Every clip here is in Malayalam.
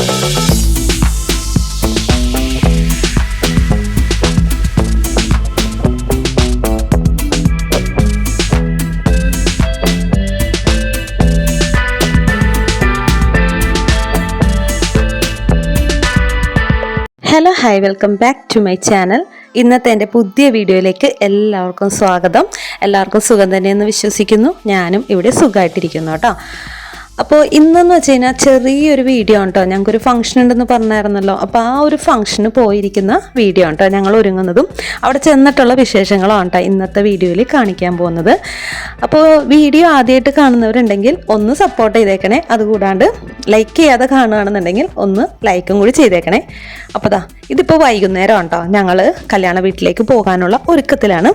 Hello hi welcome back to my channel ഇന്നത്തെ എന്റെ പുതിയ വീഡിയോയിലേക്ക് എല്ലാവർക്കും സ്വാഗതം. എല്ലാവർക്കും സുഖം തന്നെയെന്ന് വിശ്വസിക്കുന്നു. ഞാനും ഇവിടെ സുഖമായിട്ടിരിക്കുന്നു കേട്ടോ. അപ്പോൾ ഇന്നെന്ന് വെച്ച് കഴിഞ്ഞാൽ ചെറിയൊരു വീഡിയോ കേട്ടോ ഞങ്ങൾക്കൊരു ഫംഗ്ഷൻ ഉണ്ടെന്ന് പറഞ്ഞായിരുന്നല്ലോ. അപ്പോൾ ആ ഒരു ഫംഗ്ഷന് പോയിരിക്കുന്ന വീഡിയോ കേട്ടോ ഞങ്ങൾ ഒരുങ്ങുന്നതും അവിടെ ചെന്നിട്ടുള്ള വിശേഷങ്ങളാണ് കേട്ടോ ഇന്നത്തെ വീഡിയോയിൽ കാണിക്കാൻ പോകുന്നത്. അപ്പോൾ വീഡിയോ ആദ്യമായിട്ട് കാണുന്നവരുണ്ടെങ്കിൽ ഒന്ന് സപ്പോർട്ട് ചെയ്തേക്കണേ. അതുകൂടാണ്ട് ലൈക്ക് ചെയ്യാതെ കാണുകയാണെന്നുണ്ടെങ്കിൽ ഒന്ന് ലൈക്കും കൂടി ചെയ്തേക്കണേ. അപ്പോൾ ദാ ഇതിപ്പോൾ വൈകുന്നേരം ഉണ്ടോ ഞങ്ങൾ കല്യാണ വീട്ടിലേക്ക് പോകാനുള്ള ഒരുക്കത്തിലാണ്.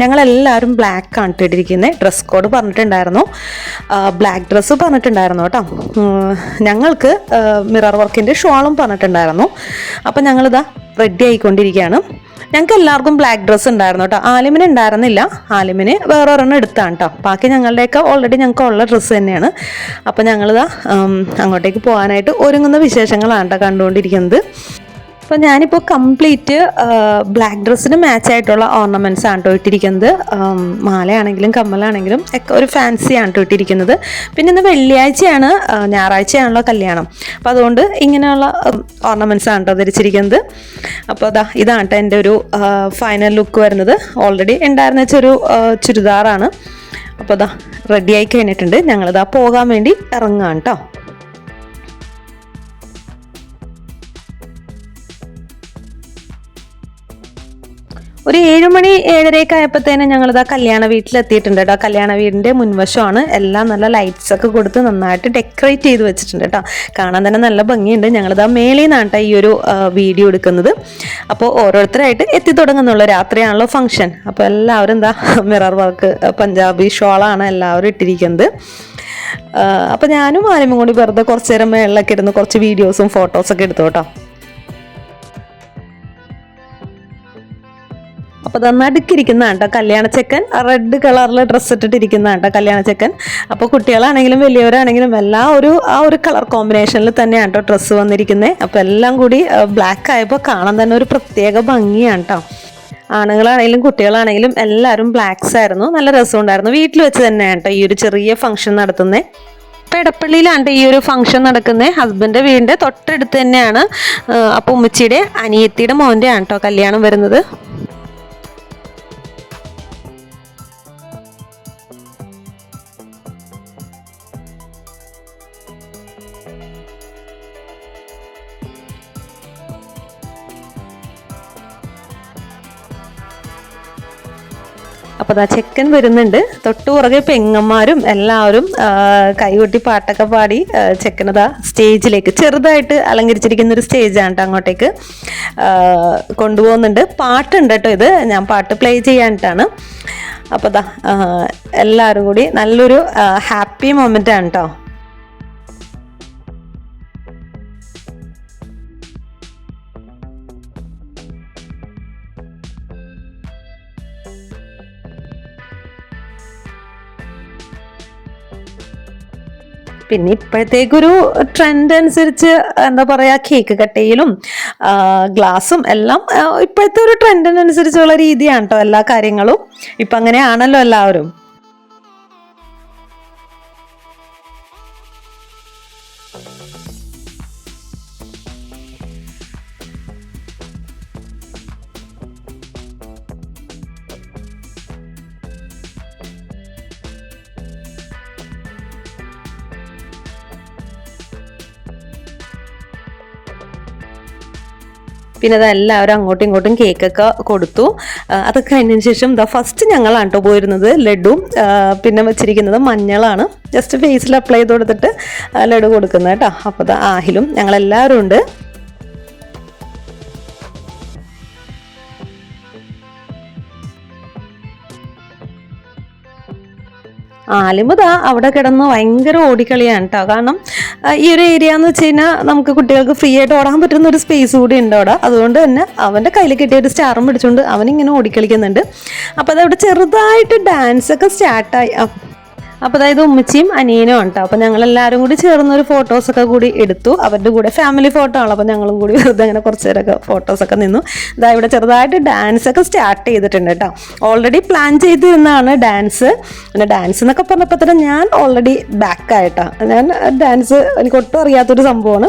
ഞങ്ങളെല്ലാവരും ബ്ലാക്ക് ആണ് ഇട്ടിരിക്കുന്നത് ഡ്രസ് കോഡ് പറഞ്ഞിട്ടുണ്ടായിരുന്നു. ബ്ലാക്ക് ഡ്രസ്സ് പറഞ്ഞിട്ടുണ്ടായിരുന്നു. കേട്ടോ. ഞങ്ങൾക്ക് മിറർ വർക്കിന്റെ ഷോളും പറഞ്ഞിട്ടുണ്ടായിരുന്നു. അപ്പം ഞങ്ങളിതാ റെഡി ആയിക്കൊണ്ടിരിക്കുകയാണ്. ഞങ്ങൾക്ക് എല്ലാവർക്കും ബ്ലാക്ക് ഡ്രസ്സ് ഉണ്ടായിരുന്നു കേട്ടോ. ആലിമിന് ഉണ്ടായിരുന്നില്ല. ആലിമിന് വേറെ ഒരെണ്ണം എടുത്താണ് കേട്ടോ. ബാക്കി ഞങ്ങളുടെയൊക്കെ ഓൾറെഡി ഞങ്ങൾക്ക് ഉള്ള ഡ്രസ്സ് തന്നെയാണ്. അപ്പോൾ ഞങ്ങളിതാ അങ്ങോട്ടേക്ക് പോകാനായിട്ട് ഒരുങ്ങുന്ന വിശേഷങ്ങളാണ് കേട്ടോ കണ്ടുകൊണ്ടിരിക്കുന്നത്. അപ്പോൾ ഞാനിപ്പോൾ കംപ്ലീറ്റ് ബ്ലാക്ക് ഡ്രസ്സിന് മാച്ച് ആയിട്ടുള്ള ഓർണമെന്റ്സ് ആണ് കേട്ടോ ഇട്ടിരിക്കുന്നത്. മാലയാണെങ്കിലും കമ്മലാണെങ്കിലും ഒക്കെ ഒരു ഫാൻസി ആണ് കേട്ടോ ഇട്ടിരിക്കുന്നത്. പിന്നെ ഇന്ന് വെള്ളിയാഴ്ചയാണ് ഞായറാഴ്ചയാണല്ലോ കല്യാണം. അപ്പോൾ അതുകൊണ്ട് ഇങ്ങനെയുള്ള ഓർണമെന്റ്സ് ആണ് കേട്ടോ ധരിച്ചിരിക്കുന്നത്. അപ്പോൾ അതാ ഇതാണ് കേട്ടോ എന്റെ ഒരു ഫൈനൽ ലുക്ക് വരുന്നത്. ഓൾറെഡി ഉണ്ടായിരുന്ന വെച്ചൊരു ചുരിദാറാണ്. അപ്പോൾ അതാ റെഡി ആയി കഴിഞ്ഞിട്ടുണ്ട്. ഞങ്ങളിതാ പോകാൻ വേണ്ടി ഇറങ്ങാം കേട്ടോ ഒരു ഏഴുമണി ഏഴരയൊക്കെ ആയപ്പോഴത്തേനും ഞങ്ങളിതാ കല്യാണ വീട്ടിലെത്തിയിട്ടുണ്ട് കേട്ടോ. കല്യാണ വീടിന്റെ മുൻവശമാണ്. എല്ലാം നല്ല ലൈറ്റ്സ് ഒക്കെ കൊടുത്ത് നന്നായിട്ട് ഡെക്കറേറ്റ് ചെയ്ത് വെച്ചിട്ടുണ്ട് കേട്ടോ. കാണാൻ തന്നെ നല്ല ഭംഗിയുണ്ട്. ഞങ്ങളിതാ മേളിൽ നിന്നാണ് ഈ ഒരു വീഡിയോ എടുക്കുന്നത്. അപ്പോൾ ഓരോരുത്തരായിട്ട് എത്തി തുടങ്ങുന്നുള്ള. രാത്രിയാണല്ലോ ഫംഗ്ഷൻ അപ്പോൾ എല്ലാവരും എന്താ മിറർ വർക്ക് പഞ്ചാബി ഷോളാണ് എല്ലാവരും ഇട്ടിരിക്കുന്നത്. അപ്പോൾ ഞാനും ആരും കൂടി വെറുതെ കുറച്ച് നേരം മേളിലൊക്കെ ഇരുന്ന് കുറച്ച് വീഡിയോസും ഫോട്ടോസൊക്കെ എടുത്തു കേട്ടോ. അപ്പോൾ അത് നടുക്കിരിക്കുന്ന കേട്ടോ കല്യാണ ചെക്കൻ. റെഡ് കളറിൽ ഡ്രസ്സ് ഇട്ടിട്ടിരിക്കുന്ന കേട്ടോ കല്യാണ ചെക്കൻ. അപ്പോൾ കുട്ടികളാണെങ്കിലും വലിയവരാണെങ്കിലും എല്ലാം ഒരു ആ ഒരു കളർ കോമ്പിനേഷനിൽ തന്നെയാണ് കേട്ടോ ഡ്രസ്സ് വന്നിരിക്കുന്നത് അപ്പോൾ എല്ലാം കൂടി ബ്ലാക്ക് ആയപ്പോൾ കാണാൻ തന്നെ ഒരു പ്രത്യേക ഭംഗിയാണ് ആണുങ്ങളാണെങ്കിലും കുട്ടികളാണെങ്കിലും എല്ലാവരും ബ്ലാക്ക്സ് ആയിരുന്നു. നല്ല രസമുണ്ടായിരുന്നു. വീട്ടിൽ വെച്ച് തന്നെയാണ് കേട്ടോ ഈ ഒരു ചെറിയ ഫംഗ്ഷൻ നടത്തുന്നത് ഇപ്പം ഇടപ്പള്ളിയിലാണ് ഈ ഒരു ഫംഗ്ഷൻ നടക്കുന്നത് ഹസ്ബൻഡ് വീടിന്റെ തൊട്ടടുത്ത് തന്നെയാണ് അപ്പോൾ ഉമ്മച്ചിയുടെ അനിയത്തിയുടെ മോന്റെ ആണ് കേട്ടോ കല്യാണം വരുന്നത്. അപ്പോൾ അതാ ചെക്കൻ വരുന്നുണ്ട്. തൊട്ടു പുറകെ പെങ്ങന്മാരും എല്ലാവരും കൈകൊട്ടി പാട്ടൊക്കെ പാടി ചെക്കനതാ സ്റ്റേജിലേക്ക് ചെറുതായിട്ട് അലങ്കരിച്ചിരിക്കുന്ന ഒരു സ്റ്റേജാണ് കേട്ടോ അങ്ങോട്ടേക്ക് കൊണ്ടുപോകുന്നുണ്ട്. പാട്ടുണ്ട് കേട്ടോ ഇത്. ഞാൻ പാട്ട് പ്ലേ ചെയ്യാനിട്ടാണ്. അപ്പോൾ ആ, എല്ലാവരും കൂടി നല്ലൊരു ഹാപ്പി മൊമെന്റ് ആണ് കേട്ടോ പിന്നെ ഇപ്പോഴത്തേക്കൊരു ട്രെൻഡ് അനുസരിച്ച് എന്താ പറയാ കേക്ക് കട്ടയിലും ഗ്ലാസും എല്ലാം ഇപ്പോഴത്തെ ഒരു ട്രെൻഡിനനുസരിച്ചുള്ള രീതിയാണ് കേട്ടോ എല്ലാ കാര്യങ്ങളും. ഇപ്പം അങ്ങനെയാണല്ലോ എല്ലാവരും. പിന്നെ അത് എല്ലാവരും അങ്ങോട്ടും ഇങ്ങോട്ടും കേക്കൊക്കെ കൊടുത്തു. അതൊക്കെ കഴിഞ്ഞതിന് ശേഷം ദ ഫസ്റ്റ് ഞങ്ങളാണ് കേട്ടോ പോയിരുന്നത് ലഡുവും പിന്നെ വെച്ചിരിക്കുന്നത് മഞ്ഞളാണ്. ജസ്റ്റ് ഫേസിൽ അപ്ലൈ ചെയ്ത് കൊടുത്തിട്ട് ലഡു കൊടുക്കുന്നത് കേട്ടോ അപ്പോൾ ആഹിലും ഞങ്ങളെല്ലാവരും ഉണ്ട്. ആലിമുത അവിടെ കിടന്ന് ഭയങ്കര ഓടിക്കളിയാണ് കേട്ടോ കാരണം ഈ ഒരു ഏരിയ എന്ന് വെച്ച് കഴിഞ്ഞാൽ നമുക്ക് കുട്ടികൾക്ക് ഫ്രീ ആയിട്ട് ഓടാൻ പറ്റുന്ന ഒരു സ്പേസ് കൂടി ഉണ്ട് അവിടെ. അതുകൊണ്ട് തന്നെ അവന്റെ കയ്യിൽ കിട്ടിയ ഒരു സ്റ്റാറും പിടിച്ചുകൊണ്ട് അവനിങ്ങനെ ഓടിക്കളിക്കുന്നുണ്ട്. അപ്പോൾ അതവിടെ ചെറുതായിട്ട് ഡാൻസ് ഒക്കെ സ്റ്റാർട്ടായി അപ്പോൾ അതായത് ഉമ്മച്ചിയും അനിയനും ഉണ്ടോ അപ്പൊ അപ്പോൾ ഞങ്ങൾ എല്ലാവരും കൂടി ചേർന്ന് ഒരു ഫോട്ടോസ് ഒക്കെ കൂടി എടുത്തു. അവരുടെ കൂടെ ഫാമിലി ഫോട്ടോ ആണല്ലോ അപ്പോൾ ഞങ്ങളും കൂടി വെറുതെ അങ്ങനെ കുറച്ച് നേരമൊക്കെ ഫോട്ടോസൊക്കെ നിന്നു. ഇതാ ഇവിടെ ചെറുതായിട്ട് ഡാൻസ് ഒക്കെ സ്റ്റാർട്ട് ചെയ്തിട്ടുണ്ട് കേട്ടോ ഓൾറെഡി പ്ലാൻ ചെയ്തിരുന്നതാണ് ഡാൻസ് പിന്നെ ഡാൻസ് എന്നൊക്കെ പറഞ്ഞപ്പോൾ തന്നെ ഞാൻ ഓൾറെഡി ബാക്ക് ബാക്കായിട്ടാണ് ഞാൻ ഡാൻസ് എനിക്ക് ഒട്ടും അറിയാത്തൊരു സംഭവമാണ്.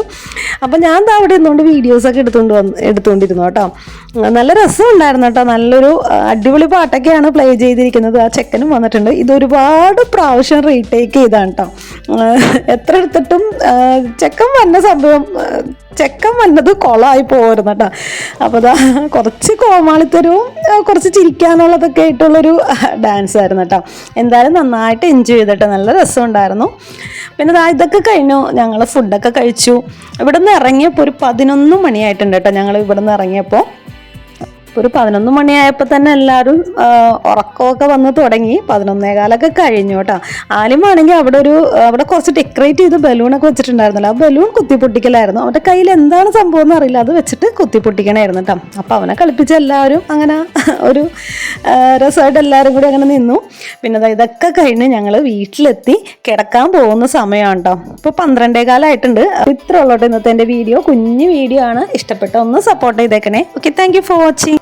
അപ്പം ഞാൻ ദാ അവിടെ ഇരുന്നുകൊണ്ട് വീഡിയോസൊക്കെ എടുത്തുകൊണ്ട് വന്ന് എടുത്തുകൊണ്ടിരുന്നു കേട്ടോ നല്ല രസം ഉണ്ടായിരുന്നു കേട്ടോ നല്ലൊരു അടിപൊളി പാട്ടൊക്കെയാണ് പ്ലേ ചെയ്തിരിക്കുന്നത്. ആ ചെക്കനും വന്നിട്ടുണ്ട്. ഇത് ഒരുപാട് പ്രാവശ്യം റീടേക്ക് ചെയ്താണ് കേട്ടോ എത്ര എടുത്തിട്ടും ചെക്കൻ വന്ന സംഭവം ചെക്കൻ വന്നത് കൊളമായി പോരുന്നു കേട്ടോ അപ്പോൾ അതാ കുറച്ച് കോമാളിത്തരവും കുറച്ച് ചിരിക്കാനുള്ളതൊക്കെ ആയിട്ടുള്ളൊരു ഡാൻസ് ആയിരുന്നു കേട്ടോ എന്തായാലും നന്നായിട്ട് എൻജോയ് ചെയ്തിട്ട് നല്ല രസമുണ്ടായിരുന്നു. പിന്നെ ദാ ഇതൊക്കെ കഴിഞ്ഞു. ഞങ്ങൾ ഫുഡൊക്കെ കഴിച്ചു. ഇവിടെ നിന്ന് ഇറങ്ങിയപ്പോൾ ഒരു പതിനൊന്ന് മണിയായിട്ടുണ്ട് കേട്ടോ ഞങ്ങൾ ഇവിടെ നിന്ന് ഇറങ്ങിയപ്പോൾ ഒരു പതിനൊന്ന് മണിയായപ്പോൾ തന്നെ എല്ലാവരും ഉറക്കമൊക്കെ വന്ന് തുടങ്ങി. പതിനൊന്നേകാലൊക്കെ കഴിഞ്ഞു കേട്ടോ. ആലിമാണെങ്കിൽ അവിടെ ഒരു അവിടെ കുറച്ച് ഡെക്കറേറ്റ് ചെയ്ത് ബലൂണൊക്കെ വെച്ചിട്ടുണ്ടായിരുന്നല്ലോ. ആ ബലൂൺ കുത്തിപ്പൊട്ടിക്കലായിരുന്നു. അവന്റെ കയ്യിൽ എന്താണ് സംഭവം എന്ന് അറിയില്ല. അത് വെച്ചിട്ട് കുത്തിപ്പൊട്ടിക്കണായിരുന്നു കേട്ടോ. അപ്പോൾ അവനെ കളിപ്പിച്ച് എല്ലാവരും അങ്ങനെ ഒരു രസമായിട്ട് എല്ലാവരും കൂടി അങ്ങനെ നിന്നു. പിന്നെ ഇതൊക്കെ കഴിഞ്ഞ് ഞങ്ങൾ വീട്ടിലെത്തി കിടക്കാൻ പോകുന്ന സമയമാണ് കേട്ടോ. ഇപ്പോൾ പന്ത്രണ്ടേ കാലമായിട്ടുണ്ട് ഇത്ര ഉള്ളോട്ടോ ഇന്നത്തെ എന്റെ വീഡിയോ. കുഞ്ഞു വീഡിയോ ആണ്. ഇഷ്ടപ്പെട്ട ഒന്ന് സപ്പോർട്ട് ചെയ്തേക്കണേ. Okay thank for watching